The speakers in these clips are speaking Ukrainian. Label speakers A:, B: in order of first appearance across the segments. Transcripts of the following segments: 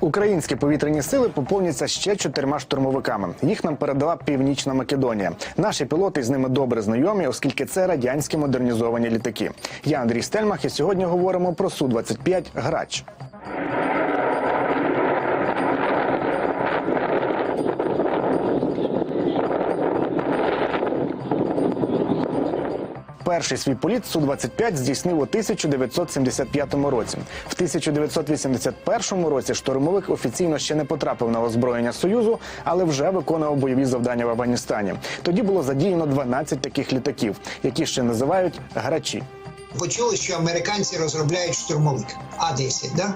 A: Українські повітряні сили поповняться ще чотирма штурмовиками. Їх нам передала Північна Македонія. Наші пілоти з ними добре знайомі, оскільки це радянські модернізовані літаки. Я Андрій Стельмах, і сьогодні говоримо про су 25 грач. Перший свій політ су 25 здійснив у 1975 році. В 1981 році штурмовик офіційно ще не потрапив на озброєння союзу, але вже виконував бойові завдання в Афганістані. Тоді було задіяно 12 таких літаків, які ще називають грачі.
B: почули, що американці розробляють штурмовик А-10, да?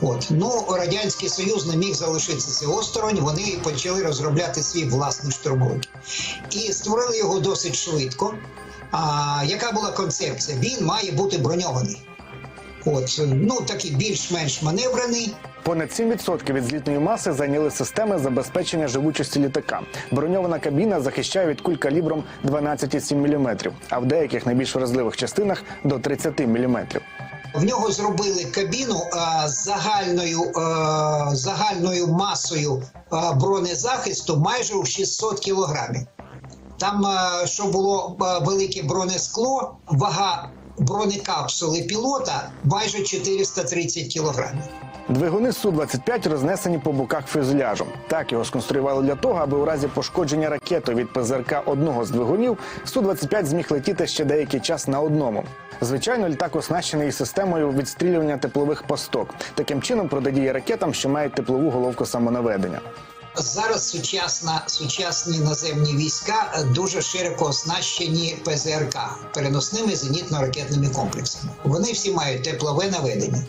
B: От ну радянський союз не міг залишитися осторонь. Вони почали розробляти свій власний штурмовик і створили його досить швидко. А яка була концепція? Він має бути броньований. От ну такий більш-менш маневрений.
A: Понад 7% від злітної маси зайняли системи забезпечення живучості літака. Броньована кабіна захищає від куль калібром 12,7 мм, а в деяких найбільш вразливих частинах до 30 мм.
B: В нього зробили кабіну з загальною, загальною масою бронезахисту майже у 600 кілограмів. Там, що було велике бронескло, вага бронекапсули пілота майже 430 кілограмів.
A: Двигуни Су-25 рознесені по боках фюзеляжу. Так його сконструювали для того, аби у разі пошкодження ракети від ПЗРК одного з двигунів Су-25 зміг летіти ще деякий час на одному. Звичайно, літак оснащений системою відстрілювання теплових пасток. Таким чином протидіє ракетам, що мають теплову головку самонаведення.
B: Зараз сучасна, сучасні наземні війська е, дуже широко оснащені ПЗРК переносними зенітно-ракетними комплексами. Вони всі мають теплове наведення.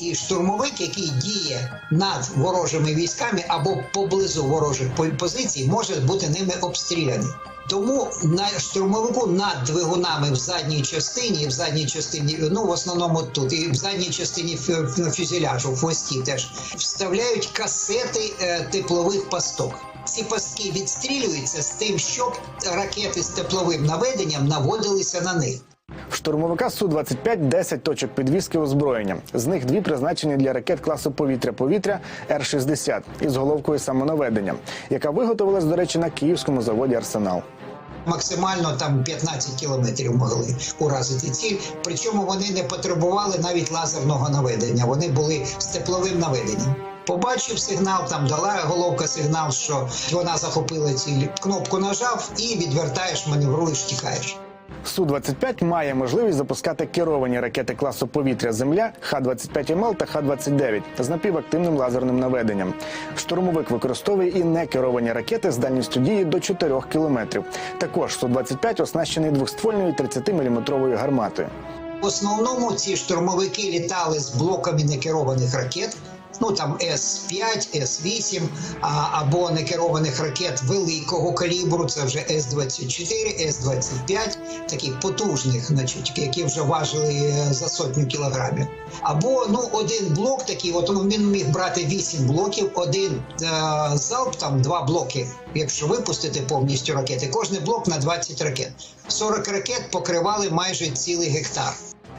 B: І штурмовик, який діє над ворожими військами або поблизу ворожих позицій, може бути ними обстріляний. Тому на штурмовику над двигунами в задній частині, в задній частині, ну в основному тут, і в задній частині фю- фю- фюзеляжу, в хвості теж вставляють касети е, теплових пасток. Ці пастки відстрілюються з тим, щоб ракети з тепловим наведенням наводилися на них.
A: Штурмовика Су-25 10 точок підвіски озброєння. З них дві призначені для ракет класу повітря-повітря Р-60 із головкою самонаведення, яка виготовилась, до речі, на київському заводі Арсенал.
B: Максимально там 15 кілометрів могли уразити ціль. Причому вони не потребували навіть лазерного наведення. Вони були з тепловим наведенням. Побачив сигнал, там дала головка сигнал, що вона захопила ціль. Кнопку нажав і відвертаєш, маневруєш, тікаєш.
A: Су-25 має можливість запускати керовані ракети класу повітря-земля Х-25МЛ та Х-29 з напівактивним лазерним наведенням. Штурмовик використовує і некеровані ракети з дальністю дії до 4 кілометрів. Також Су-25 оснащений двохствольною 30-мм гарматою.
B: В основному ці штурмовики літали з блоками некерованих ракет. Ну там С-5, С-8 а, або некерованих ракет великого калібру. Це вже С-24, С-25, таких потужних, значить, які вже важили е, за сотню кілограмів. Або ну один блок такий, от він міг брати 8 блоків, один е, залп, там два блоки. Якщо випустити повністю ракети, кожний блок на 20 ракет. 40 ракет покривали майже цілий гектар.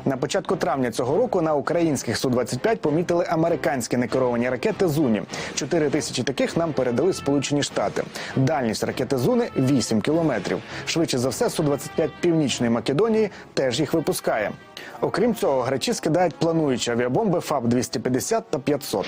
A: На початку травня цього року на українських Су-25 помітили американські некеровані ракети Зуні. Чотири тисячі таких нам передали Сполучені Штати. Дальність ракети Зуни 8 кілометрів. Швидше за все, Су-25 Північної Македонії теж їх випускає. Окрім цього, грачі скидають плануючі авіабомби ФАБ-250 та 500.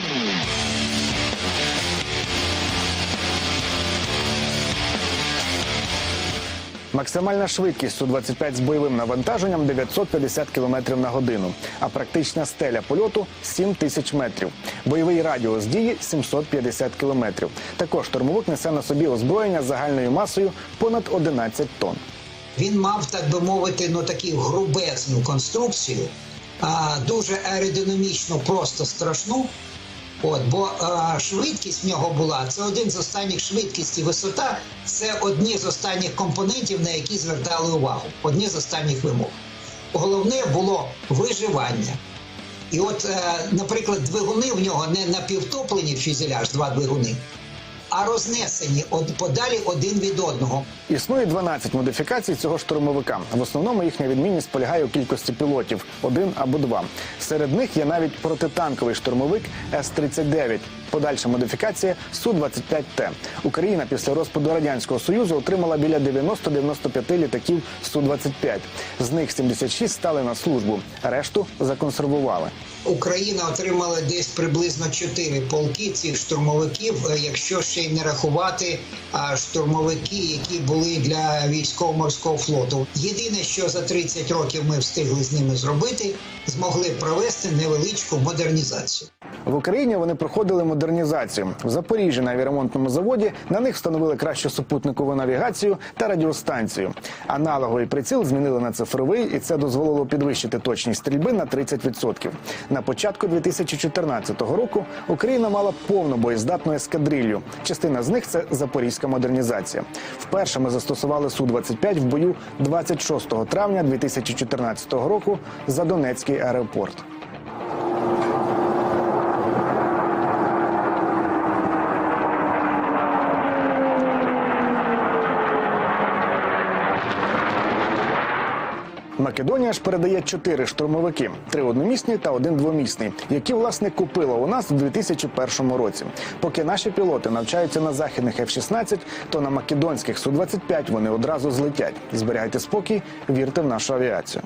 A: Максимальна швидкість Су-25 з бойовим навантаженням 950 км на годину, а практична стеля польоту 7 тисяч метрів. Бойовий радіус дії 750 км. Також штурмовик несе на собі озброєння з загальною масою понад 11 тонн.
B: Він мав, так би мовити, ну таку грубезну конструкцію, а, дуже аеродинамічно, просто страшну. От, бо е, швидкість в нього була це один з останніх швидкість і висота це одні з останніх компонентів, на які звертали увагу, одні з останніх вимог. Головне було виживання. І от, е, наприклад, двигуни в нього не напівтоплені в фюзеляж, два двигуни, а рознесені од подалі один від одного.
A: Існує 12 модифікацій цього штурмовика. В основному їхня відмінність полягає у кількості пілотів один або два. Серед них є навіть протитанковий штурмовик С-39. Подальша модифікація Су-25Т. Україна після розпаду радянського союзу отримала біля 90-95 літаків Су-25. З них 76 стали на службу, решту законсервували.
B: Україна отримала десь приблизно 4 полки цих штурмовиків, е, якщо ще й не рахувати штурмовики, які були для військово-морського флоту. Єдине, що за 30 років ми встигли з ними зробити, змогли провести невеличку модернізацію.
A: В Україні вони проходили модернізацію. В Запоріжжі на авіаремонтному заводі на них встановили кращу супутникову навігацію та радіостанцію. Аналоговий приціл змінили на цифровий, і це дозволило підвищити точність стрільби на 30%. На початку 2014 року Україна мала повну боєздатну ескадрилью. Частина з них це запорізька модернізація. Вперше ми застосували Су-25 в бою 26 травня 2014 року за Донецький аеропорт. Македонія ж передає чотири штурмовики: три одномісні та один двомісний, які власне купила у нас у 2001 році. Поки наші пілоти навчаються на західних F-16, то на македонських Су-25 вони одразу злетять. Зберігайте спокій, вірте в нашу авіацію.